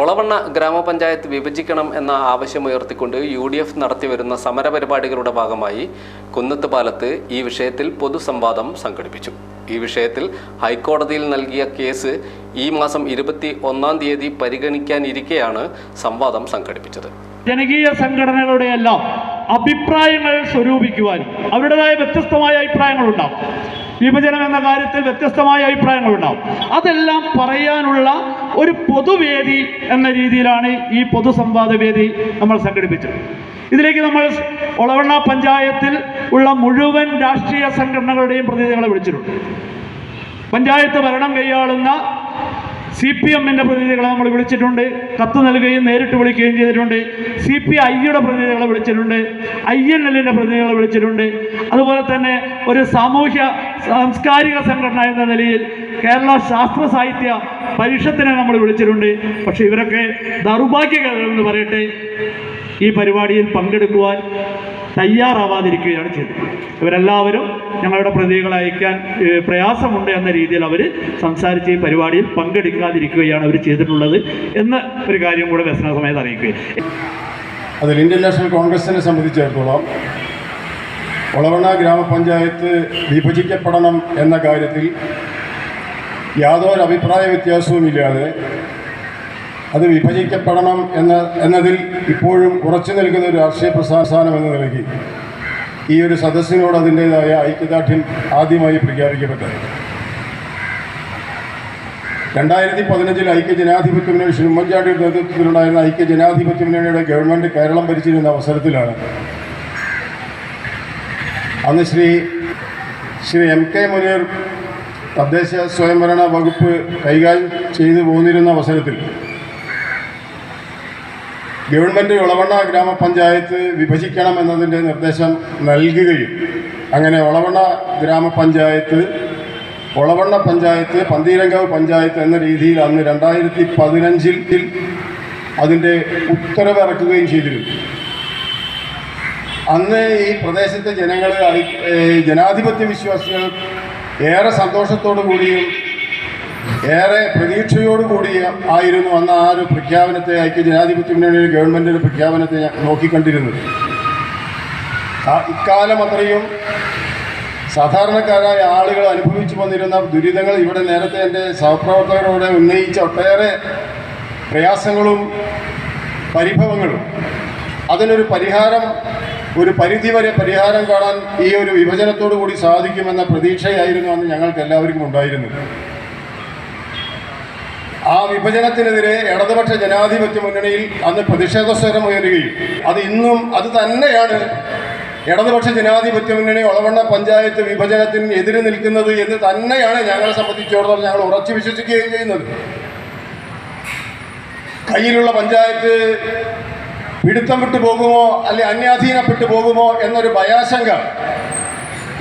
ഒളവണ്ണ ഗ്രാമപഞ്ചായത്ത് വിഭജിക്കണം എന്ന ആവശ്യമുയർത്തിക്കൊണ്ട് യു ഡി എഫ് നടത്തിവരുന്ന സമരപരിപാടികളുടെ ഭാഗമായി കുന്നത്ത് പാലത്ത് ഈ വിഷയത്തിൽ പൊതുസംവാദം സംഘടിപ്പിച്ചു. ഈ വിഷയത്തിൽ ഹൈക്കോടതിയിൽ നൽകിയ കേസ് ഈ മാസം ഇരുപത്തി ഒന്നാം തീയതി പരിഗണിക്കാനിരിക്കെയാണ് സംവാദം സംഘടിപ്പിച്ചത്. ജനകീയ സംഘടനകളുടെയെല്ലാം അഭിപ്രായങ്ങൾ സ്വരൂപിക്കുവാനും അവരുടേതായ വ്യത്യസ്തമായ അഭിപ്രായങ്ങളുണ്ടാവും. വിഭജനം എന്ന കാര്യത്തിൽ വ്യത്യസ്തമായ അഭിപ്രായങ്ങളുണ്ടാവും. അതെല്ലാം പറയാനുള്ള ഒരു പൊതുവേദി എന്ന രീതിയിലാണ് ഈ പൊതുസംവാദ വേദി നമ്മൾ സംഘടിപ്പിച്ചത്. ഇതിലേക്ക് നമ്മൾ ഒളവണ്ണ പഞ്ചായത്തിൽ ഉള്ള മുഴുവൻ രാഷ്ട്രീയ സംഘടനകളുടെയും പ്രതിനിധികളെ വിളിച്ചിട്ടുണ്ട്. പഞ്ചായത്ത് ഭരണം കൈയാളുന്ന സി പി എമ്മിന്റെ പ്രതിനിധികളെ നമ്മൾ വിളിച്ചിട്ടുണ്ട്. കത്ത് നൽകുകയും നേരിട്ട് വിളിക്കുകയും ചെയ്തിട്ടുണ്ട്. സി പി ഐയുടെ പ്രതിനിധികളെ വിളിച്ചിട്ടുണ്ട്. ഐ എൻ എല്ലിന്റെ പ്രതിനിധികളെ വിളിച്ചിട്ടുണ്ട്. അതുപോലെ തന്നെ ഒരു സാമൂഹ്യ സാംസ്കാരിക സംഘടന എന്ന നിലയിൽ കേരള ശാസ്ത്ര സാഹിത്യ പരിഷത്തിനെ നമ്മൾ വിളിച്ചിട്ടുണ്ട്. പക്ഷേ ഇവരൊക്കെ ദൗർഭാഗ്യകരമെന്ന് പറയട്ടെ. ഈ പരിപാടിയിൽ പങ്കെടുക്കുവാൻ തയ്യാറാവാതിരിക്കുകയാണ് ചെയ്തത്. ഇവരെല്ലാവരും ഞങ്ങളുടെ പ്രതിനിധികളെ അയക്കാൻ പ്രയാസമുണ്ട് എന്ന രീതിയിൽ അവർ സംസാരിച്ച് ഈ പരിപാടിയിൽ പങ്കെടുക്കാതിരിക്കുകയാണ് അവർ ചെയ്തിട്ടുള്ളത് എന്ന് ഒരു കാര്യം കൂടെ വ്യസന സമയത്ത് അറിയിക്കുകയും. അതിൽ ഇന്ത്യൻ നാഷണൽ കോൺഗ്രസിനെ സംബന്ധിച്ചിടത്തോളം ഒളവണ്ണ ഗ്രാമപഞ്ചായത്ത് വിഭജിക്കപ്പെടണം എന്ന കാര്യത്തിൽ യാതൊരു അഭിപ്രായ വ്യത്യാസവുമില്ലാതെ അത് വിഭജിക്കപ്പെടണം എന്ന എന്നതിൽ ഇപ്പോഴും ഉറച്ചു നിൽക്കുന്ന ഒരു രാഷ്ട്രീയ പ്രസ്ഥാനം എന്ന നിലയ്ക്ക് ഈ ഒരു സദസ്സിനോട് അതിന്റേതായ ഐക്യദാർഢ്യം ആദ്യമായി പ്രഖ്യാപിക്കപ്പെട്ടത്. രണ്ടായിരത്തി പതിനഞ്ചിൽ ഐക്യ ജനാധിപത്യ മുന്നണി ശ്രീ ഉമ്മൻചാണ്ടിയുടെ നേതൃത്വത്തിലുണ്ടായിരുന്ന ഐക്യ ജനാധിപത്യ മുന്നണിയുടെ ഗവൺമെന്റ് കേരളം ഭരിച്ചിരുന്ന അവസരത്തിലാണ്. അന്ന് ശ്രീ ശ്രീ എം കെ മുനീർ തദ്ദേശ സ്വയംഭരണ വകുപ്പ് കൈകാര്യം ചെയ്തു പോന്നിരുന്ന അവസരത്തിൽ ഗവൺമെന്റ് ഒളവണ്ണ ഗ്രാമപഞ്ചായത്ത് വിഭജിക്കണം എന്നതിന്റെ നിർദ്ദേശം നൽകുകയും അങ്ങനെ ഒളവണ്ണ ഗ്രാമപഞ്ചായത്ത് ഒളവണ്ണ പഞ്ചായത്ത് പന്തീരങ്കാവ് പഞ്ചായത്ത് എന്ന രീതിയിൽ അന്ന് രണ്ടായിരത്തി പതിനഞ്ചിൽ അതിന്റെ ഉത്തരവ് ഇറക്കുകയും ചെയ്തിരുന്നു. അന്ന് ഈ പ്രദേശത്തെ ജനങ്ങൾ ജനാധിപത്യ വിശ്വാസികൾ ഏറെ സന്തോഷത്തോടു കൂടിയും ഏറെ പ്രതീക്ഷയോടുകൂടിയ ആയിരുന്നു അന്ന് ആ ഒരു പ്രഖ്യാപനത്തെ ഐക്യ ജനാധിപത്യ മുന്നണിയുടെ ഗവൺമെന്റിന്റെ പ്രഖ്യാപനത്തെ നോക്കിക്കണ്ടിരുന്നത്. ഇക്കാലം അത്രയും സാധാരണക്കാരായ ആളുകൾ അനുഭവിച്ചു വന്നിരുന്ന ദുരിതങ്ങൾ ഇവിടെ നേരത്തെ എന്റെ സഹപ്രവർത്തകരോട് ഉന്നയിച്ച ഒട്ടേറെ പ്രയാസങ്ങളും പരിഭവങ്ങളും. അതിനൊരു പരിഹാരം ഒരു പരിധിവരെ പരിഹാരം കാണാൻ ഈ ഒരു വിഭജനത്തോടു കൂടി സാധിക്കുമെന്ന പ്രതീക്ഷയായിരുന്നു അന്ന് ഞങ്ങൾക്ക് എല്ലാവർക്കും ഉണ്ടായിരുന്നത്. ആ വിഭജനത്തിനെതിരെ ഇടതുപക്ഷ ജനാധിപത്യ മുന്നണിയിൽ അന്ന് പ്രതിഷേധ സ്വരം ഉയരുകയും അത് ഇന്നും അത് തന്നെയാണ് ഇടതുപക്ഷ ജനാധിപത്യ മുന്നണി ഒളവണ്ണ പഞ്ചായത്ത് വിഭജനത്തിന് എതിര് നിൽക്കുന്നത് എന്ന് തന്നെയാണ് ഞങ്ങളെ സംബന്ധിച്ചിടത്തോളം ഞങ്ങൾ ഉറച്ചു വിശ്വസിക്കുകയും ചെയ്യുന്നത്. കയ്യിലുള്ള പഞ്ചായത്ത് പിടുത്തം വിട്ടു പോകുമോ അല്ലെ അന്യാധീനപ്പെട്ടു പോകുമോ എന്നൊരു ഭയാശങ്ക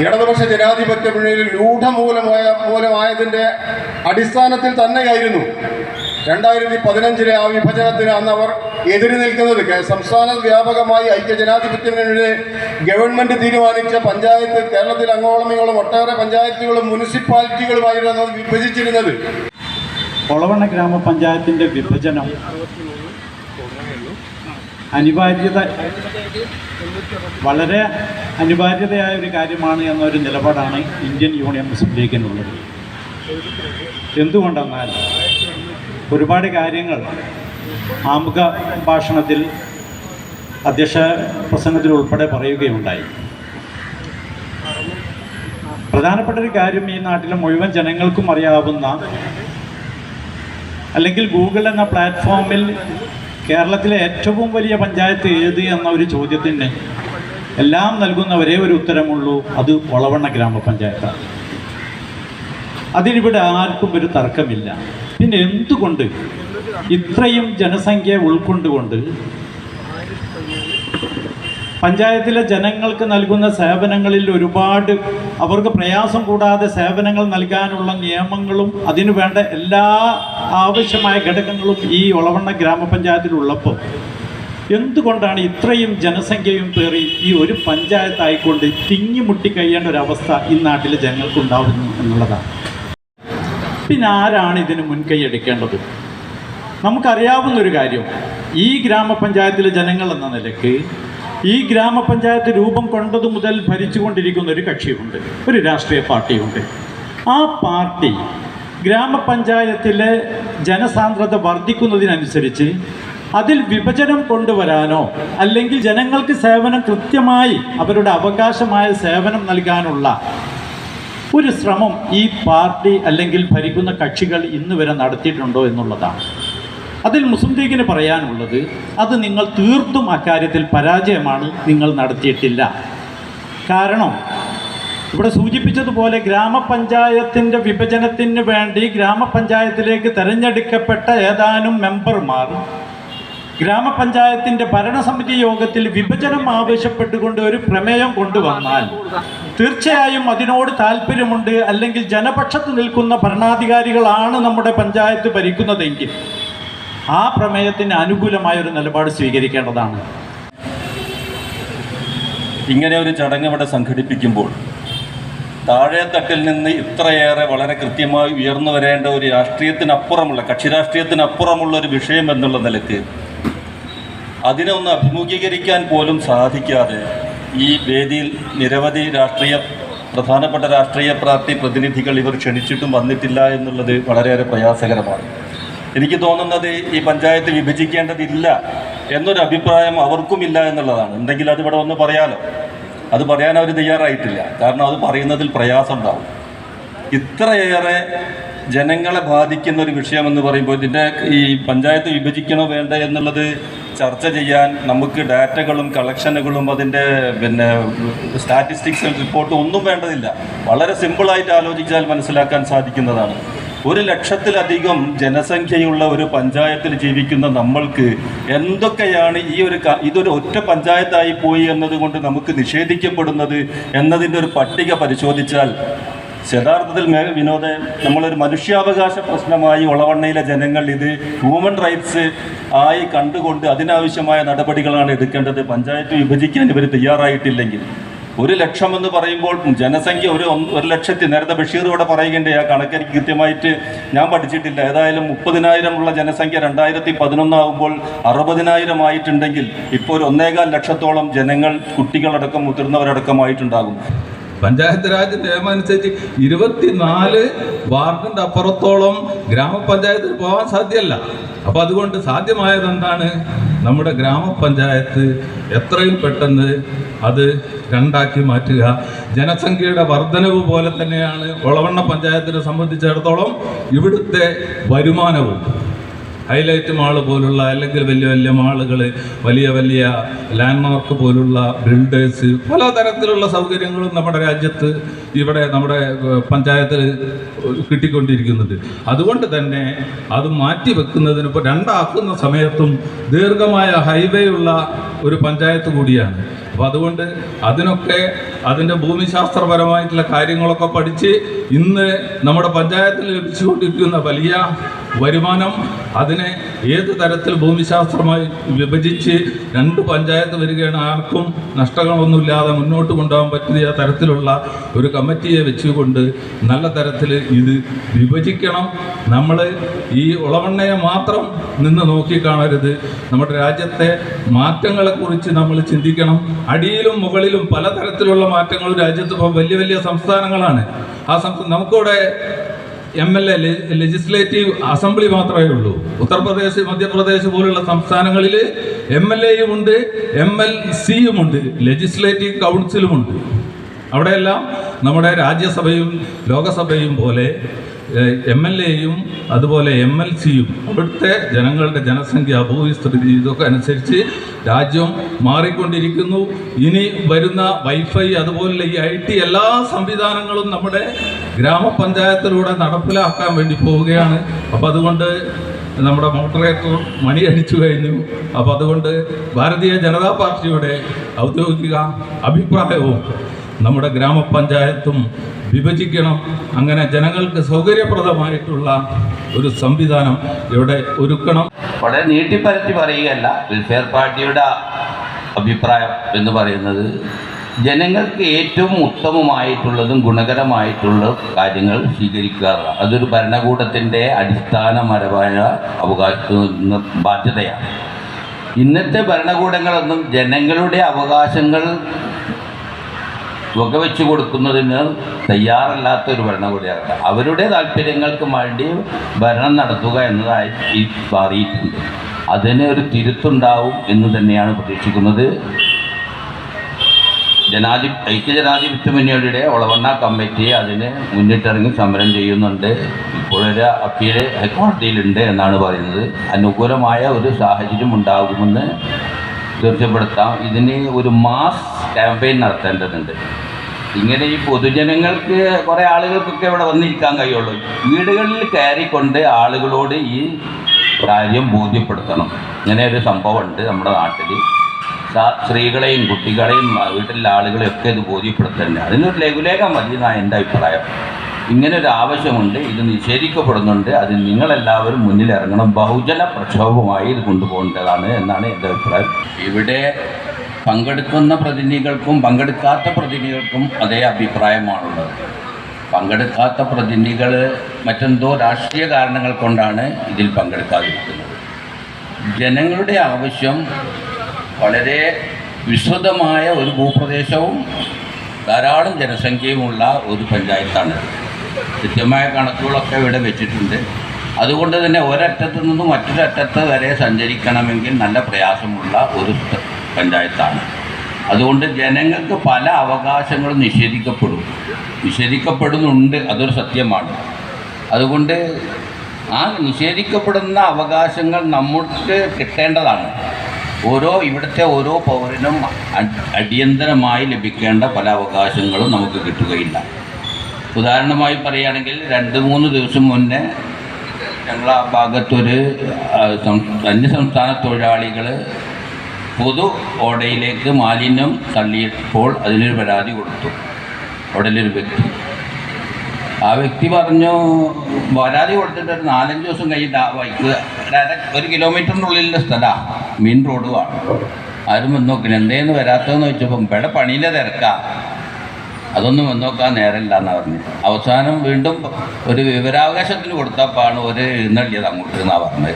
ഇടതുപക്ഷ ജനാധിപത്യ മുന്നണിയിൽ രൂഢമൂലമായ മൂലമായതിന്റെ അടിസ്ഥാനത്തിൽ തന്നെയായിരുന്നു രണ്ടായിരത്തി പതിനഞ്ചിലെ ആ വിഭജനത്തിന് അന്ന് അവർ എതിര് നിൽക്കുന്നത്. സംസ്ഥാന വ്യാപകമായി ഐക്യ ജനാധിപത്യ മുന്നണിയുടെ ഗവൺമെന്റ് തീരുമാനിച്ച പഞ്ചായത്ത് കേരളത്തിൽ അങ്ങോളം ഒട്ടേറെ പഞ്ചായത്തുകളും മുനിസിപ്പാലിറ്റികളുമായിരുന്നു അത് വിഭജിച്ചിരുന്നത്. ഒളവണ്ണ ഗ്രാമപഞ്ചായത്തിന്റെ വിഭജനം അനിവാര്യത വളരെ അനിവാര്യതയായ ഒരു കാര്യമാണ് എന്നൊരു നിലപാടാണ് ഇന്ത്യൻ യൂണിയൻ മുസ്ലിം ലീഗിനുള്ളത് എന്തുകൊണ്ടെന്നാൽ ഒരുപാട് കാര്യങ്ങൾ ആമുഖ ഭാഷണത്തിൽ അധ്യക്ഷ പ്രസംഗത്തിൽ ഉൾപ്പെടെ പറയുകയുണ്ടായി. പ്രധാനപ്പെട്ട ഒരു കാര്യം ഈ നാട്ടിലെ മുഴുവൻ ജനങ്ങൾക്കും അറിയാവുന്ന അല്ലെങ്കിൽ ഗൂഗിൾ എന്ന പ്ലാറ്റ്ഫോമിൽ കേരളത്തിലെ ഏറ്റവും വലിയ പഞ്ചായത്ത് ഏത് എന്ന ഒരു ചോദ്യത്തിന് എല്ലാം നൽകുന്ന ഒരേ ഒരു ഉത്തരമുള്ളൂ അത് ഒളവണ്ണ ഗ്രാമപഞ്ചായത്താണ്. അതിനിവിടെ ആർക്കും ഒരു തർക്കമില്ല. പിന്നെ എന്തുകൊണ്ട് ഇത്രയും ജനസംഖ്യ ഉൾക്കൊണ്ടുകൊണ്ട് പഞ്ചായത്തിലെ ജനങ്ങൾക്ക് നൽകുന്ന സേവനങ്ങളിൽ ഒരുപാട് അവർക്ക് പ്രയാസം കൂടാതെ സേവനങ്ങൾ നൽകാനുള്ള നിയമങ്ങളും അതിനു വേണ്ട എല്ലാ ആവശ്യമായ ഘടകങ്ങളും ഈ ഒളവണ്ണ ഗ്രാമപഞ്ചായത്തിലുള്ളപ്പോൾ എന്തുകൊണ്ടാണ് ഇത്രയും ജനസംഖ്യയും പേറി ഈ ഒരു പഞ്ചായത്തായിക്കൊണ്ട് തിങ്ങിമുട്ടി കഴിയേണ്ട ഒരു അവസ്ഥ ഈ നാട്ടിലെ ജനങ്ങൾക്കുണ്ടാവുന്നു എന്നുള്ളതാണ്. പിന്നെ ആരാണ് ഇതിന് മുൻകൈ എടുക്കേണ്ടത്? നമുക്കറിയാവുന്ന ഒരു കാര്യം ഈ ഗ്രാമപഞ്ചായത്തിലെ ജനങ്ങൾ എന്ന നിലയ്ക്ക് ഈ ഗ്രാമപഞ്ചായത്ത് രൂപം കൊണ്ടത് മുതൽ ഭരിച്ചുകൊണ്ടിരിക്കുന്ന ഒരു കക്ഷിയുണ്ട് ഒരു രാഷ്ട്രീയ പാർട്ടിയുണ്ട്. ആ പാർട്ടി ഗ്രാമപഞ്ചായത്തിലെ ജനസാന്ദ്രത വർദ്ധിക്കുന്നതിനനുസരിച്ച് അതിൽ വിഭജനം കൊണ്ടുവരാനോ അല്ലെങ്കിൽ ജനങ്ങൾക്ക് സേവനം കൃത്യമായി അവരുടെ അവകാശമായ സേവനം നൽകാനുള്ള ഒരു ശ്രമം ഈ പാർട്ടി അല്ലെങ്കിൽ ഭരിക്കുന്ന കക്ഷികൾ ഇന്ന് വരെ നടത്തിയിട്ടുണ്ടോ എന്നുള്ളതാണ്. അതിൽ മുസ്ലിം ലീഗിന് പറയാനുള്ളത് അത് നിങ്ങൾ തീർത്തും അക്കാര്യത്തിൽ പരാജയമാണ് നിങ്ങൾ നടത്തിയിട്ടില്ല. കാരണം ഇവിടെ സൂചിപ്പിച്ചതുപോലെ ഗ്രാമപഞ്ചായത്തിന്റെ വിഭജനത്തിന് വേണ്ടി ഗ്രാമപഞ്ചായത്തിലേക്ക് തെരഞ്ഞെടുക്കപ്പെട്ട ഏതാനും മെമ്പർമാർ ഗ്രാമപഞ്ചായത്തിന്റെ ഭരണസമിതി യോഗത്തിൽ വിഭജനം ആവശ്യപ്പെട്ടുകൊണ്ട് ഒരു പ്രമേയം കൊണ്ടുവന്നാൽ തീർച്ചയായും അതിനോട് താല്പര്യമുണ്ട് അല്ലെങ്കിൽ ജനപക്ഷത്ത് നിൽക്കുന്ന ഭരണാധികാരികളാണ് നമ്മുടെ പഞ്ചായത്ത് ഭരിക്കുന്നതെങ്കിൽ. ആ പ്രമേയത്തിന് അനുകൂലമായ ഒരു നിലപാട് സ്വീകരിക്കേണ്ടതാണ്. ഇങ്ങനെ ഒരു ചടങ്ങ് ഇവിടെ സംഘടിപ്പിക്കുമ്പോൾ താഴെത്തട്ടിൽ നിന്ന് ഇത്രയേറെ വളരെ കൃത്യമായി ഉയർന്നു വരേണ്ട ഒരു രാഷ്ട്രീയത്തിനപ്പുറമുള്ള കക്ഷി രാഷ്ട്രീയത്തിനപ്പുറമുള്ള ഒരു വിഷയം എന്നുള്ള നിലയ്ക്ക് അതിനെ ഒന്ന് അഭിമുഖീകരിക്കാൻ പോലും സാധിക്കാതെ ഈ വേദിയിൽ നിരവധി രാഷ്ട്രീയ പ്രധാനപ്പെട്ട രാഷ്ട്രീയ പാർട്ടി പ്രതിനിധികൾ ഇവർ ക്ഷണിച്ചിട്ടും വന്നിട്ടില്ല എന്നുള്ളത് വളരെയേറെ പ്രയാസകരമാണ്. എനിക്ക് തോന്നുന്നത് ഈ പഞ്ചായത്ത് വിഭജിക്കേണ്ടതില്ല എന്നൊരു അഭിപ്രായം അവർക്കുമില്ല എന്നുള്ളതാണ്. ഉണ്ടെങ്കിൽ അതിവിടെ ഒന്ന് പറയാലോ. അത് പറയാൻ അവർ തയ്യാറായിട്ടില്ല. കാരണം അത് പറയുന്നതിൽ പ്രയാസം ഉണ്ടാവും ഇത്രയേറെ ജനങ്ങളെ ബാധിക്കുന്ന ഒരു വിഷയമെന്ന് പറയുമ്പോൾ ഇതിന്റെ ഈ പഞ്ചായത്ത് വിഭജിക്കണോ വേണ്ട എന്നുള്ളത് ചർച്ച ചെയ്യാൻ നമുക്ക് ഡാറ്റകളും കളക്ഷനുകളും അതിന്റെ പിന്നെ സ്റ്റാറ്റിസ്റ്റിക്സ് റിപ്പോർട്ടും ഒന്നും വേണ്ടതില്ല. വളരെ സിമ്പിളായിട്ട് ആലോചിച്ചാൽ മനസ്സിലാക്കാൻ സാധിക്കുന്നതാണ്. ഒരു ലക്ഷത്തിലധികം ജനസംഖ്യയുള്ള ഒരു പഞ്ചായത്തിൽ ജീവിക്കുന്ന നമ്മൾക്ക് എന്തൊക്കെയാണ് ഈ ഒരു ഇതൊരു ഒറ്റ പഞ്ചായത്തായി പോയി എന്നതുകൊണ്ട് നമുക്ക് നിഷേധിക്കപ്പെടുന്നത് എന്നതിന്റെ ഒരു പട്ടിക പരിശോധിച്ചാൽ യഥാർത്ഥത്തിൽ വിനോദ നമ്മളൊരു മനുഷ്യാവകാശ പ്രശ്നമായി ഒളവണ്ണയിലെ ജനങ്ങൾ ഇത് ഹ്യൂമൻ റൈറ്റ്സ് ആയി കണ്ടുകൊണ്ട് അതിനാവശ്യമായ നടപടികളാണ് എടുക്കേണ്ടത്. പഞ്ചായത്ത് വിഭജിക്കാൻ ഇവർ തയ്യാറായിട്ടില്ലെങ്കിൽ. ഒരു ലക്ഷം എന്ന് പറയുമ്പോൾ ജനസംഖ്യ ഒരു ഒരു ലക്ഷത്തി നേരത്തെ ബഷീർ ഇവിടെ പറയുകയുണ്ട് ആ കണക്കെനിക്ക് കൃത്യമായിട്ട് ഞാൻ പഠിച്ചിട്ടില്ല. ഏതായാലും മുപ്പതിനായിരം ഉള്ള ജനസംഖ്യ രണ്ടായിരത്തി പതിനൊന്നാകുമ്പോൾ അറുപതിനായിരം ആയിട്ടുണ്ടെങ്കിൽ ഇപ്പോൾ ഒരു ഒന്നേകാൽ ലക്ഷത്തോളം ജനങ്ങൾ കുട്ടികളടക്കം മുതിർന്നവരടക്കമായിട്ടുണ്ടാകും. പഞ്ചായത്ത് രാജ് നിയമം അനുസരിച്ച് ഇരുപത്തിനാല് വാർഡിന്റെ അപ്പുറത്തോളം ഗ്രാമപഞ്ചായത്തിൽ പോകാൻ സാധ്യമല്ല. അപ്പോൾ അതുകൊണ്ട് സാധ്യമായത് എന്താണ് നമ്മുടെ ഗ്രാമപഞ്ചായത്ത് എത്രയും പെട്ടെന്ന് അത് രണ്ടാക്കി മാറ്റുക. ജനസംഖ്യയുടെ വർധനവ് പോലെ തന്നെയാണ് ഒളവണ്ണ പഞ്ചായത്തിനെ സംബന്ധിച്ചിടത്തോളം ഇവിടുത്തെ വരുമാനവും. ഹൈലൈറ്റ് മാൾ പോലുള്ള അല്ലെങ്കിൽ വലിയ വലിയ മാളുകൾ വലിയ വലിയ ലാൻഡ്മാർക്ക് പോലുള്ള ബിൽഡേഴ്സ് പലതരത്തിലുള്ള സൗകര്യങ്ങളും നമ്മുടെ രാജ്യത്ത് ഇവിടെ നമ്മുടെ പഞ്ചായത്തിൽ കിട്ടിക്കൊണ്ടിരിക്കുന്നുണ്ട്. അതുകൊണ്ട് തന്നെ അത് മാറ്റി വെക്കുന്നതിന് ഇപ്പോൾ രണ്ടാക്കുന്ന സമയത്തും ദീർഘമായ ഹൈവേ ഉള്ള ഒരു പഞ്ചായത്ത് കൂടിയാണ്. അപ്പോൾ അതുകൊണ്ട് അതിനൊക്കെ അതിന്റെ ഭൂമിശാസ്ത്രപരമായിട്ടുള്ള കാര്യങ്ങളൊക്കെ പഠിച്ച് ഇന്ന് നമ്മുടെ പഞ്ചായത്തിൽ ലഭിച്ചുകൊണ്ടിരിക്കുന്ന വലിയ വരുമാനം അതിനെ ഏത് തരത്തിൽ ഭൂമിശാസ്ത്രമായി വിഭജിച്ച് രണ്ട് പഞ്ചായത്ത് വരികയാണ് ആർക്കും നഷ്ടങ്ങളൊന്നുമില്ലാതെ മുന്നോട്ട് കൊണ്ടുപോകാൻ പറ്റിയ തരത്തിലുള്ള ഒരു കമ്മിറ്റിയെ വെച്ചുകൊണ്ട് നല്ല തരത്തിൽ ഇത് വിഭജിക്കണം. നമ്മൾ ഈ ഉളവണ്ണയെ മാത്രം നിന്ന് നോക്കിക്കാണരുത് നമ്മുടെ രാജ്യത്തെ മാറ്റങ്ങളെക്കുറിച്ച് നമ്മൾ ചിന്തിക്കണം. അടിയിലും മുകളിലും പലതരത്തിലുള്ള മാറ്റങ്ങളും രാജ്യത്ത് ഇപ്പോൾ വലിയ വലിയ സംസ്ഥാനങ്ങളാണ്. ആ സംസ്ഥാനം നമുക്കിവിടെ M L A legislative assembly മാത്രമേ ഉള്ളൂ. ഉത്തർപ്രദേശ് മധ്യപ്രദേശ് പോലുള്ള സംസ്ഥാനങ്ങളിൽ എം എൽ എയും ഉണ്ട് എം എൽ സിയും ഉണ്ട് ലെജിസ്ലേറ്റീവ് കൗൺസിലുമുണ്ട് അവിടെയെല്ലാം നമ്മുടെ രാജ്യസഭയും ലോകസഭയും പോലെ എം എൽ എയും അതുപോലെ എം എൽ സിയും അവിടുത്തെ ജനങ്ങളുടെ ജനസംഖ്യ ഭൂവിസ്തൃതി ഇതൊക്കെ അനുസരിച്ച് രാജ്യം മാറിക്കൊണ്ടിരിക്കുന്നു. ഇനി വരുന്ന വൈഫൈ അതുപോലെ ഈ ഐ ടി എല്ലാ സംവിധാനങ്ങളും നമ്മുടെ ഗ്രാമപഞ്ചായത്തിലൂടെ നടപ്പിലാക്കാൻ വേണ്ടി പോവുകയാണ്. അപ്പോൾ അതുകൊണ്ട് നമ്മുടെ മോട്ടറേറ്റർ മണി അടിച്ചു കഴിഞ്ഞു. അപ്പോൾ അതുകൊണ്ട് ഭാരതീയ ജനതാ പാർട്ടിയുടെ ഔദ്യോഗിക അഭിപ്രായവും നമ്മുടെ ഗ്രാമപഞ്ചായത്തും വിഭജിക്കണം. അങ്ങനെ ജനങ്ങൾക്ക് സൗകര്യപ്രദമായിട്ടുള്ള ഒരു സംവിധാനം ഇവിടെ ഒരുക്കണം. വളരെ നീട്ടിപ്പരത്തി പറയുകയല്ല വെൽഫെയർ പാർട്ടിയുടെ അഭിപ്രായം എന്ന് പറയുന്നത് ജനങ്ങൾക്ക് ഏറ്റവും ഉത്തമമായിട്ടുള്ളതും ഗുണകരമായിട്ടുള്ള കാര്യങ്ങൾ സ്വീകരിക്കുക അതൊരു ഭരണകൂടത്തിന്റെ അടിസ്ഥാനപരമായ അവകാശ ബാധ്യതയാണ്. ഇന്നത്തെ ഭരണകൂടങ്ങളൊന്നും ജനങ്ങളുടെ അവകാശങ്ങൾ വകവെച്ചു കൊടുക്കുന്നതിന് തയ്യാറല്ലാത്ത ഒരു ഭരണകൂടിയാണ് അവരുടെ താല്പര്യങ്ങൾക്ക് വേണ്ടി ഭരണം നടത്തുക എന്നതായി ഈ മാറിയിട്ടുണ്ട് അതിന് ഒരു തിരുത്തുണ്ടാവും എന്ന് തന്നെയാണ് പ്രതീക്ഷിക്കുന്നത്. ജനാധി ഐക്യജനാധിപത്യ മുന്നണിയുടെ ഒളവണ്ണ കമ്മിറ്റി അതിന് മുന്നിട്ടിറങ്ങി സമരം ചെയ്യുന്നുണ്ട്. ഇപ്പോഴൊരു അപ്പീൽ ഹൈക്കോടതിയിലുണ്ട് എന്നാണ് പറയുന്നത്. അനുകൂലമായ ഒരു സാഹചര്യം ഉണ്ടാകുമെന്ന് തീർച്ചപ്പെടുത്താം ഇതിന് ഒരു മാസ് ക്യാമ്പയിൻ നടത്തേണ്ടതുണ്ട്. ഇങ്ങനെ ഈ പൊതുജനങ്ങൾക്ക് കുറേ ആളുകൾക്കൊക്കെ ഇവിടെ വന്നിരിക്കാൻ കഴിയുള്ളൂ. വീടുകളിൽ കയറിക്കൊണ്ട് ആളുകളോട് ഈ കാര്യം ബോധ്യപ്പെടുത്തണം. ഇങ്ങനെ ഒരു സംഭവമുണ്ട് നമ്മുടെ നാട്ടിൽ സ്ത്രീകളെയും കുട്ടികളെയും വീട്ടിലെ ആളുകളെയും ഒക്കെ ഇത് ബോധ്യപ്പെടുത്തേണ്ടത് അതിനൊരു ലഘുലേഖ മതി എന്നാണ് എന്റെ അഭിപ്രായം. ഇങ്ങനെ ഒരു ആവശ്യമുണ്ട് ഇത് നിഷേധിക്കപ്പെടുന്നുണ്ട് അത് നിങ്ങളെല്ലാവരും മുന്നിലിറങ്ങണം. ബഹുജന പ്രക്ഷോഭമായി ഇത് കൊണ്ടുപോകേണ്ടതാണ് എന്നാണ് എന്റെ അഭിപ്രായം. ഇവിടെ പങ്കെടുക്കുന്ന പ്രതിനിധികൾക്കും പങ്കെടുക്കാത്ത പ്രതിനിധികൾക്കും അതേ അഭിപ്രായമാണുള്ളത്. പങ്കെടുക്കാത്ത പ്രതിനിധികൾ മറ്റെന്തോ രാഷ്ട്രീയ കാരണങ്ങൾ കൊണ്ടാണ് ഇതിൽ പങ്കെടുക്കാതിരിക്കുന്നത്. ജനങ്ങളുടെ ആവശ്യം വളരെ വിശ്രുതമായ ഒരു ഭൂപ്രദേശവും ധാരാളം ജനസംഖ്യയുമുള്ള ഒരു പഞ്ചായത്താണ്. കൃത്യമായ കണക്കുകളൊക്കെ ഇവിടെ വെച്ചിട്ടുണ്ട്. അതുകൊണ്ട് തന്നെ ഒരറ്റത്ത് നിന്നും മറ്റൊരറ്റത്ത് വരെ സഞ്ചരിക്കണമെങ്കിൽ നല്ല പ്രയാസമുള്ള ഒരു പഞ്ചായത്താണ്. അതുകൊണ്ട് ജനങ്ങൾക്ക് പല അവകാശങ്ങളും നിഷേധിക്കപ്പെടും. നിഷേധിക്കപ്പെടുന്നുണ്ട് അതൊരു സത്യമാണ്. അതുകൊണ്ട് ആ നിഷേധിക്കപ്പെടുന്ന അവകാശങ്ങൾ നമുക്ക് കിട്ടേണ്ടതാണ്. ഓരോ ഇവിടുത്തെ ഓരോ പൗരനും അടിയന്തരമായി ലഭിക്കേണ്ട പല അവകാശങ്ങളും നമുക്ക് കിട്ടുകയില്ല. ഉദാഹരണമായി പറയുകയാണെങ്കിൽ രണ്ട് മൂന്ന് ദിവസം മുന്നേ ഞങ്ങൾ ആ ഭാഗത്തൊരു അന്യസംസ്ഥാന തൊഴിലാളികൾ പൊതു ഓടയിലേക്ക് മാലിന്യം തള്ളിയപ്പോൾ അതിലൊരു പരാതി കൊടുത്തു. ഒരു വ്യക്തി. ആ വ്യക്തി പറഞ്ഞു പരാതി കൊടുത്തിട്ട് ഒരു നാലഞ്ച് ദിവസം കഴിഞ്ഞിട്ട് ആ ബൈക്ക് ഒരു കിലോമീറ്ററിനുള്ളിലെ സ്ഥലമാണ് മെയിൻ റോഡുമാണ് ആരും വന്ന് നോക്കില്ല. എന്തേന്ന് വരാത്തതെന്ന് വെച്ചപ്പം ഇവിടെ പണിയിലെ തിരക്കാ. അതൊന്നും വന്നോക്കാൻ നേരമില്ല എന്നാണ് പറഞ്ഞു. അവസാനം വീണ്ടും ഒരു വിവരാവകാശത്തിന് കൊടുത്തപ്പോഴാണ് ഒരു എഴുന്നള്ളിയത് അങ്ങോട്ട് എന്നാണ് പറഞ്ഞത്.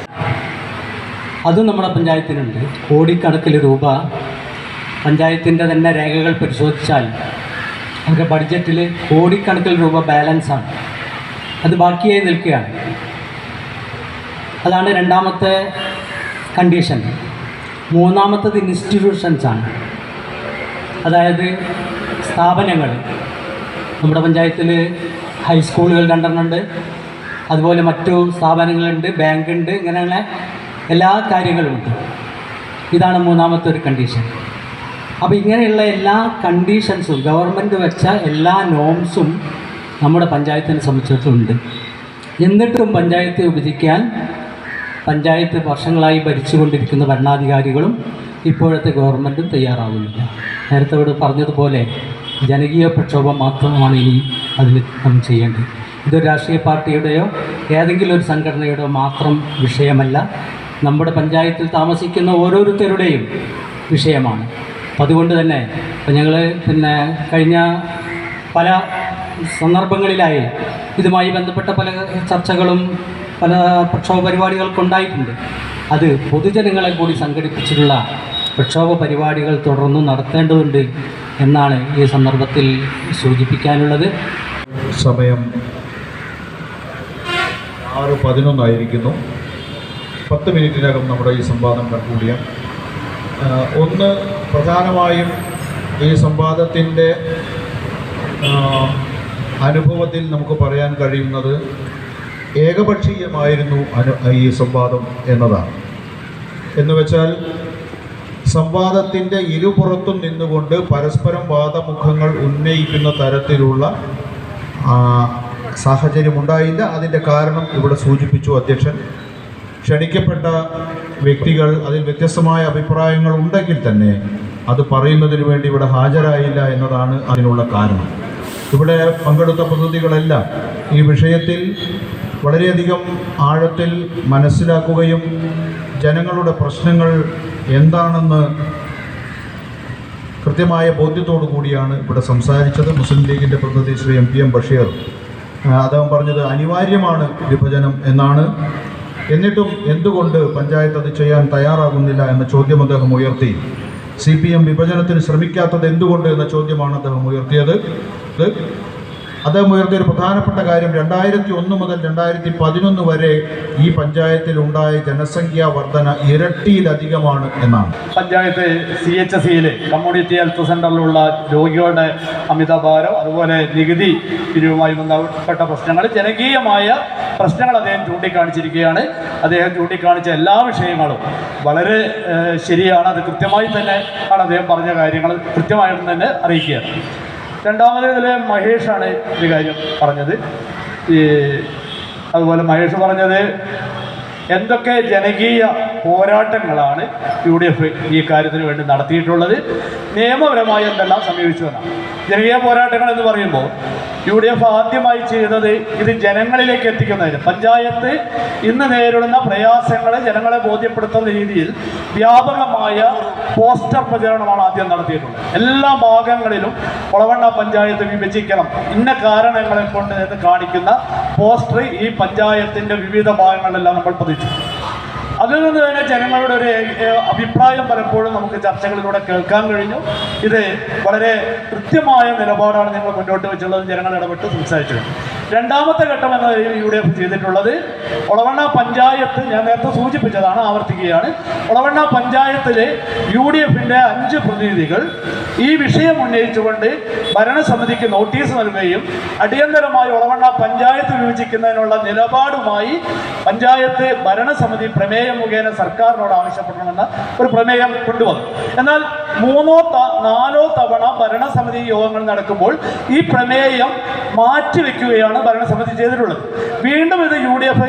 അതും നമ്മുടെ പഞ്ചായത്തിനുണ്ട് കോടിക്കണക്കിന് രൂപ പഞ്ചായത്തിന്റെ തന്നെ രേഖകൾ പരിശോധിച്ചാൽ അവരുടെ ബഡ്ജറ്റിൽ കോടിക്കണക്കിന് രൂപ ബാലൻസാണ്. അത് ബാക്കിയായി നിൽക്കുകയാണ്. അതാണ് രണ്ടാമത്തെ കണ്ടീഷൻ മൂന്നാമത്തത് ഇൻസ്റ്റിറ്റ്യൂഷൻസാണ് അതായത് സ്ഥാപനങ്ങൾ. നമ്മുടെ പഞ്ചായത്തിൽ ഹൈസ്കൂളുകൾ രണ്ടെണ്ണമുണ്ട്. അതുപോലെ മറ്റു സ്ഥാപനങ്ങളുണ്ട് ബാങ്കുണ്ട് ഇങ്ങനെയുള്ള എല്ലാ കാര്യങ്ങളുമുണ്ട് ഇതാണ് മൂന്നാമത്തെ ഒരു കണ്ടീഷൻ അപ്പോൾ ഇങ്ങനെയുള്ള എല്ലാ കണ്ടീഷൻസും ഗവൺമെന്റ് വെച്ച എല്ലാ നോംസും നമ്മുടെ പഞ്ചായത്തിനെ സംബന്ധിച്ചിടത്തുണ്ട് എന്നിട്ടും പഞ്ചായത്തെ വിഭജിക്കാൻ പഞ്ചായത്ത് വർഷങ്ങളായി ഭരിച്ചുകൊണ്ടിരിക്കുന്ന ഭരണാധികാരികളും ഇപ്പോഴത്തെ ഗവൺമെന്റും തയ്യാറാവുന്നില്ല. നേരത്തെ ഇവിടെ പറഞ്ഞതുപോലെ ജനകീയ പ്രക്ഷോഭം മാത്രമാണ് ഇനി അതിന് നാം ചെയ്യേണ്ടത്. ഇതൊരു രാഷ്ട്രീയ പാർട്ടിയുടെയോ ഏതെങ്കിലും ഒരു സംഘടനയുടെയോ മാത്രം വിഷയമല്ല. നമ്മുടെ പഞ്ചായത്തിൽ താമസിക്കുന്ന ഓരോരുത്തരുടെയും വിഷയമാണ്. അപ്പം അതുകൊണ്ട് തന്നെ ഇപ്പം ഞങ്ങൾ പിന്നെ കഴിഞ്ഞ പല സന്ദർഭങ്ങളിലായി ഇതുമായി ബന്ധപ്പെട്ട പല ചർച്ചകളും പല പ്രക്ഷോഭ പരിപാടികൾക്കുണ്ടായിട്ടുണ്ട്. അത് പൊതുജനങ്ങളെ കൂടി സംഘടിപ്പിച്ചിട്ടുള്ള പ്രക്ഷോഭ പരിപാടികൾ തുടർന്നും നടത്തേണ്ടതുണ്ട് എന്നാണ് ഈ സന്ദർഭത്തിൽ സൂചിപ്പിക്കാനുള്ളത്. സമയം ആറ് പതിനൊന്നായിരിക്കുന്നു. പത്ത് മിനിറ്റിനകം നമ്മുടെ ഈ സംവാദം കൺക്ലൂഡ് ഒന്ന് പ്രധാനമായും ഈ സംവാദത്തിന്റെ അനുഭവത്തിൽ നമുക്ക് പറയാൻ കഴിയുന്നത് ഏകപക്ഷീയമായിരുന്നു അനു ഈ സംവാദം എന്നതാണ്. എന്ന് വെച്ചാൽ സംവാദത്തിന്റെ ഇരുപുറത്തും നിന്നുകൊണ്ട് പരസ്പരം വാദമുഖങ്ങൾ ഉന്നയിക്കുന്ന തരത്തിലുള്ള സാഹചര്യം ഉണ്ടായില്ല അതിന്റെ കാരണം ഇവിടെ സൂചിപ്പിച്ചു അധ്യക്ഷൻ. ക്ഷണിക്കപ്പെട്ട വ്യക്തികൾ അതിൽ വ്യത്യസ്തമായ അഭിപ്രായങ്ങൾ ഉണ്ടെങ്കിൽ തന്നെ അത് പറയുന്നതിന് വേണ്ടി ഇവിടെ ഹാജരായില്ല എന്നതാണ് അതിനുള്ള കാരണം. ഇവിടെ പങ്കെടുത്ത പ്രതിനിധികളെല്ലാം ഈ വിഷയത്തിൽ വളരെയധികം ആഴത്തിൽ മനസ്സിലാക്കുകയും ജനങ്ങളുടെ പ്രശ്നങ്ങൾ എന്താണെന്ന് കൃത്യമായ ബോധ്യത്തോടു കൂടിയാണ് ഇവിടെ സംസാരിച്ചത്. മുസ്ലിം ലീഗിന്റെ പ്രതിനിധി Shri M P M Basheer. അദ്ദേഹം പറഞ്ഞത് അനിവാര്യമാണ് വിഭജനം എന്നാണ്. എന്നിട്ടും എന്തുകൊണ്ട് പഞ്ചായത്ത് അത് ചെയ്യാൻ തയ്യാറാകുന്നില്ല എന്ന ചോദ്യം അദ്ദേഹം ഉയർത്തി. സി പി എം വിഭജനത്തിന് ശ്രമിക്കാത്തത് എന്തുകൊണ്ട് എന്ന ചോദ്യമാണ് അദ്ദേഹം ഉയർത്തിയത്. അദ്ദേഹം ഉയർത്തിയ ഒരു പ്രധാനപ്പെട്ട കാര്യം രണ്ടായിരത്തി ഒന്ന് മുതൽ രണ്ടായിരത്തി പതിനൊന്ന് വരെ ഈ പഞ്ചായത്തിൽ ഉണ്ടായ ജനസംഖ്യാ വർധന ഇരട്ടിയിലധികമാണ് എന്നാണ്. പഞ്ചായത്ത് സി എച്ച് സിയിലെ കമ്മ്യൂണിറ്റി ഹെൽത്ത് സെന്ററിലുള്ള രോഗികളുടെ അമിതഭാരം അതുപോലെ നികുതി പിരിവുമായി ബന്ധപ്പെട്ട പ്രശ്നങ്ങൾ ജനകീയമായ പ്രശ്നങ്ങൾ അദ്ദേഹം ചൂണ്ടിക്കാണിച്ചിരിക്കുകയാണ്. അദ്ദേഹം ചൂണ്ടിക്കാണിച്ച എല്ലാ വിഷയങ്ങളും വളരെ ശരിയാണ്. അത് കൃത്യമായി തന്നെ ആണ് അദ്ദേഹം പറഞ്ഞ കാര്യങ്ങൾ കൃത്യമായിട്ടും തന്നെ അറിയിക്കുകയാണ്. രണ്ടാമത് ഇതിൽ മഹേഷാണ് ഒരു കാര്യം പറഞ്ഞത്. ഈ അതുപോലെ മഹേഷ് പറഞ്ഞത് എന്തൊക്കെ ജനകീയ പോരാട്ടങ്ങളാണ് യു ഡി എഫ് ഈ കാര്യത്തിന് വേണ്ടി നടത്തിയിട്ടുള്ളത്. നിയമപരമായി എന്തെല്ലാം സമീപിച്ചു എന്നാണ്. ജനകീയ പോരാട്ടങ്ങൾ എന്ന് പറയുമ്പോൾ യു ഡി എഫ് ആദ്യമായി ചെയ്തത് ഇത് ജനങ്ങളിലേക്ക് എത്തിക്കുന്നതിന്. പഞ്ചായത്ത് ഇന്ന് നേരിടുന്ന പ്രയാസങ്ങളെ ജനങ്ങളെ ബോധ്യപ്പെടുത്തുന്ന രീതിയിൽ വ്യാപകമായ പോസ്റ്റർ പ്രചരണമാണ് ആദ്യം നടത്തിയിട്ടുള്ളത്. എല്ലാ ഭാഗങ്ങളിലും ഒളവണ്ണ പഞ്ചായത്ത് വിഭജിക്കണം. ഇന്ന കാരണങ്ങളെ കൊണ്ട് എന്ന് കാണിക്കുന്ന പോസ്റ്റർ ഈ പഞ്ചായത്തിന്റെ വിവിധ ഭാഗങ്ങളിലെല്ലാം നമ്മൾ പതിച്ചു. അതിൽ നിന്ന് തന്നെ ജനങ്ങളുടെ ഒരു അഭിപ്രായം പലപ്പോഴും നമുക്ക് ചർച്ചകളിലൂടെ കേൾക്കാൻ കഴിഞ്ഞു. ഇത് വളരെ കൃത്യമായ നിലപാടാണ് ഞങ്ങൾ മുന്നോട്ട് വെച്ചുള്ളത്. ജനങ്ങൾ ഇടപെട്ട് സംസാരിച്ചത് രണ്ടാമത്തെ ഘട്ടം എന്ന നിലയിൽ യു ഡി എഫ് ചെയ്തിട്ടുള്ളത് ഒളവണ്ണ പഞ്ചായത്ത് ഞാൻ നേരത്തെ സൂചിപ്പിച്ചതാണ് ആവർത്തിക്കുകയാണ്. ഒളവണ്ണ പഞ്ചായത്തിലെ യു ഡി എഫിന്റെ അഞ്ച് പ്രതിനിധികൾ ഈ വിഷയം ഉന്നയിച്ചുകൊണ്ട് ഭരണസമിതിക്ക് നോട്ടീസ് നൽകുകയും അടിയന്തരമായി ഒളവണ്ണ പഞ്ചായത്ത് വിഭജിക്കുന്നതിനുള്ള നിലപാടുമായി പഞ്ചായത്ത് ഭരണസമിതി പ്രമേയം മുഖേന സർക്കാരിനോട് ആവശ്യപ്പെടണമെന്ന ഒരു പ്രമേയം കൊണ്ടുവന്നു. എന്നാൽ മൂന്നോ നാലോ തവണ ഭരണസമിതി യോഗങ്ങൾ നടക്കുമ്പോൾ ഈ പ്രമേയം മാറ്റിവെക്കുകയാണ് ഭരണസമിതി ചെയ്തിട്ടുള്ളത്. വീണ്ടും ഇത് യു ഡി എഫ്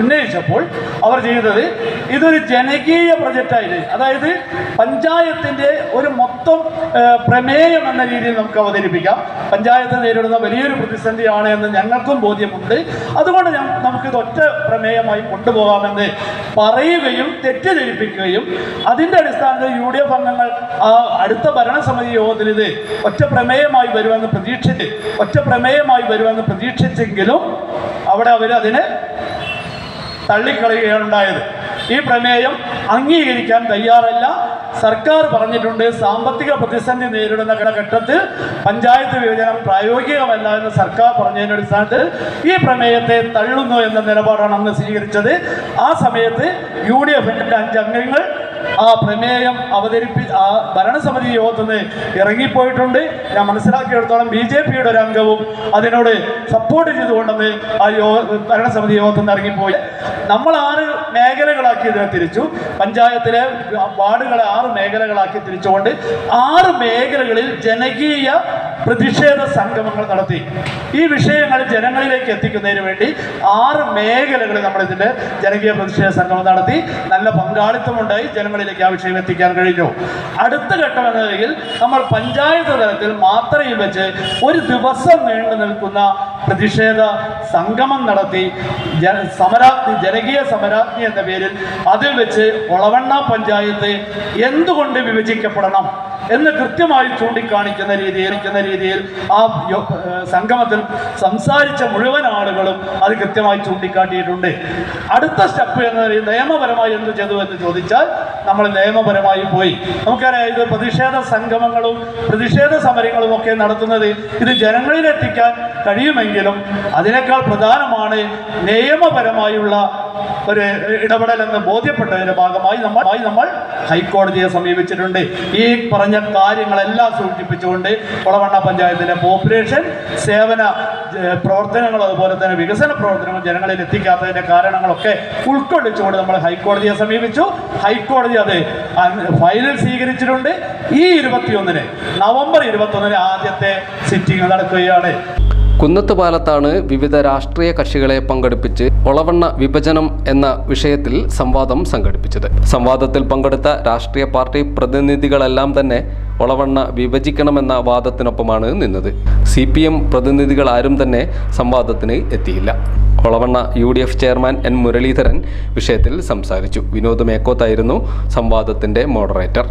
ഉന്നയിച്ചപ്പോൾ അവർ ചെയ്തത് ഇതൊരു ജനകീയ പ്രൊജക്റ്റായിട്ട് അതായത് പഞ്ചായത്തിന്റെ ഒരു മൊത്തം പ്രമേയം എന്ന രീതിയിൽ നമുക്ക് അവതരിപ്പിക്കാം. പഞ്ചായത്ത് നേരിടുന്ന വലിയൊരു പ്രതിസന്ധിയാണ് എന്ന് ഞങ്ങൾക്കും ബോധ്യമുണ്ട്. അതുകൊണ്ട് നമുക്കിത് ഒറ്റ പ്രമേയമായി കൊണ്ടുപോകാമെന്ന് പറയുകയും തെറ്റിദ്ധരിപ്പിക്കുകയും അതിന്റെ അടിസ്ഥാനത്തിൽ യു ഡി എഫ് അംഗങ്ങൾ അടുത്ത ഭരണസമിതി യോഗത്തിൽ ഇത് ഒറ്റ പ്രമേയമായി വരുമെന്ന് പ്രതീക്ഷിച്ച് ഒറ്റ പ്രമേയമായി വരുമെന്ന് പ്രതീക്ഷിച്ചെങ്കിലും അവിടെ അവർ അതിനെ തള്ളിക്കളയുകയാണ് ഉണ്ടായത് ഈ പ്രമേയം അംഗീകരിക്കാൻ തയ്യാറല്ല. സർക്കാർ പറഞ്ഞിട്ടുണ്ട് സാമ്പത്തിക പ്രതിസന്ധി നേരിടുന്ന ഘട്ടത്തിൽ പഞ്ചായത്ത് വിഭജനം പ്രായോഗികമല്ല എന്ന് സർക്കാർ പറഞ്ഞതിന്റെ അടിസ്ഥാനത്തിൽ ഈ പ്രമേയത്തെ തള്ളുന്നു എന്ന നിലപാടാണ് അന്ന് സ്വീകരിച്ചത്. ആ സമയത്ത് യു ഡി എഫിന്റെ അഞ്ചംഗങ്ങൾ ആ പ്രമേയം അവതരിപ്പി ആ ഭരണസമിതി യോഗത്തിൽ നിന്ന് ഇറങ്ങിപ്പോയിട്ടുണ്ട്. ഞാൻ മനസ്സിലാക്കിയെടുത്തോളം ബി ജെ പിയുടെ ഒരു അംഗവും അതിനോട് സപ്പോർട്ട് ചെയ്തുകൊണ്ടെന്ന് ആ യോഗ ഭരണസമിതി യോഗത്തിൽ നിന്ന് ഇറങ്ങിപ്പോയി. നമ്മൾ ആറ് മേഖലകളാക്കി ഇതിനെ തിരിച്ചു. പഞ്ചായത്തിലെ വാർഡുകളെ ആറ് മേഖലകളാക്കി തിരിച്ചുകൊണ്ട് ആറ് മേഖലകളിൽ ജനകീയ പ്രതിഷേധ സംഗമങ്ങൾ നടത്തി. ഈ വിഷയങ്ങൾ ജനങ്ങളിലേക്ക് എത്തിക്കുന്നതിന് വേണ്ടി ആറ് മേഖലകളിൽ നമ്മൾ ഇതിന്റെ ജനകീയ പ്രതിഷേധ സംഗമം നടത്തി. നല്ല പങ്കാളിത്തമുണ്ടായി ജനങ്ങളിലേക്ക് ആ വിഷയം എത്തിക്കാൻ കഴിഞ്ഞു. അടുത്ത ഘട്ടം എന്ന നിലയിൽ നമ്മൾ പഞ്ചായത്ത് തലത്തിൽ മാത്രയിൽ വെച്ച് ഒരു ദിവസം നീണ്ടു നിൽക്കുന്ന പ്രതിഷേധ സംഗമം നടത്തി. സമരാഗ്നി ജനകീയ സമരാജ്ഞി എന്ന പേരിൽ അതിൽ വെച്ച് ഒളവണ്ണ പഞ്ചായത്ത് എന്തുകൊണ്ട് വിഭജിക്കപ്പെടണം? എന്ന് കൃത്യമായി ചൂണ്ടിക്കാണിക്കുന്ന രീതിയിൽ രീതിയിൽ ആ സംഗമത്തിൽ സംസാരിച്ച മുഴുവൻ ആളുകളും അത് കൃത്യമായി ചൂണ്ടിക്കാട്ടിയിട്ടുണ്ട്. അടുത്ത സ്റ്റെപ്പ് എന്ന് പറയുന്നത് നിയമപരമായി എന്ത് ചെയ്തു എന്ന് ചോദിച്ചാൽ നമ്മൾ നിയമപരമായി പോയി. നമുക്കറിയാം ഇത് പ്രതിഷേധ സംഗമങ്ങളും പ്രതിഷേധ സമരങ്ങളും ഒക്കെ നടത്തുന്നത് ഇത് ജനങ്ങളിലെത്തിക്കാൻ കഴിയുമെങ്കിലും അതിനേക്കാൾ പ്രധാനമാണ് നിയമപരമായുള്ള ഒരു ഇടപെടൽ എന്ന് ബോധ്യപ്പെട്ടതിന്റെ ഭാഗമായി നമ്മൾ നമ്മൾ ഹൈക്കോടതിയെ സമീപിച്ചിട്ടുണ്ട്. ഈ പറഞ്ഞ കാര്യങ്ങളെല്ലാം സൂചിപ്പിച്ചുകൊണ്ട് കൊളവണ്ണ പഞ്ചായത്തിലെ പോപ്പുലേഷൻ സേവന പ്രവർത്തനങ്ങൾ അതുപോലെ തന്നെ വികസന പ്രവർത്തനങ്ങൾ ജനങ്ങളിൽ എത്തിക്കാത്തതിന്റെ കാരണങ്ങളൊക്കെ ഉൾക്കൊള്ളിച്ചുകൊണ്ട് നമ്മൾ ഹൈക്കോടതിയെ സമീപിച്ചു. ഹൈക്കോടതി അത് ഫയലിൽ സ്വീകരിച്ചിട്ടുണ്ട്. ഈ ഇരുപത്തിയൊന്നിന് നവംബർ ഇരുപത്തൊന്നിന് ആദ്യത്തെ സിറ്റിംഗ് നടക്കുകയാണ്. കുന്നത്ത് പാലത്താണ് വിവിധ രാഷ്ട്രീയ കക്ഷികളെ പങ്കെടുപ്പിച്ച് ഒളവണ്ണ വിഭജനം എന്ന വിഷയത്തിൽ സംവാദം സംഘടിപ്പിച്ചത്. സംവാദത്തിൽ പങ്കെടുത്ത രാഷ്ട്രീയ പാർട്ടി പ്രതിനിധികളെല്ലാം തന്നെ ഒളവണ്ണ വിഭജിക്കണമെന്ന വാദത്തിനൊപ്പമാണ് നിന്നത്. സി പി എം പ്രതിനിധികൾ ആരും തന്നെ സംവാദത്തിന് എത്തിയില്ല. Olavanna U D F chairman N Muraleedharan വിഷയത്തിൽ സംസാരിച്ചു. വിനോദ് മേക്കോത്തായിരുന്നു സംവാദത്തിന്റെ മോഡറേറ്റർ.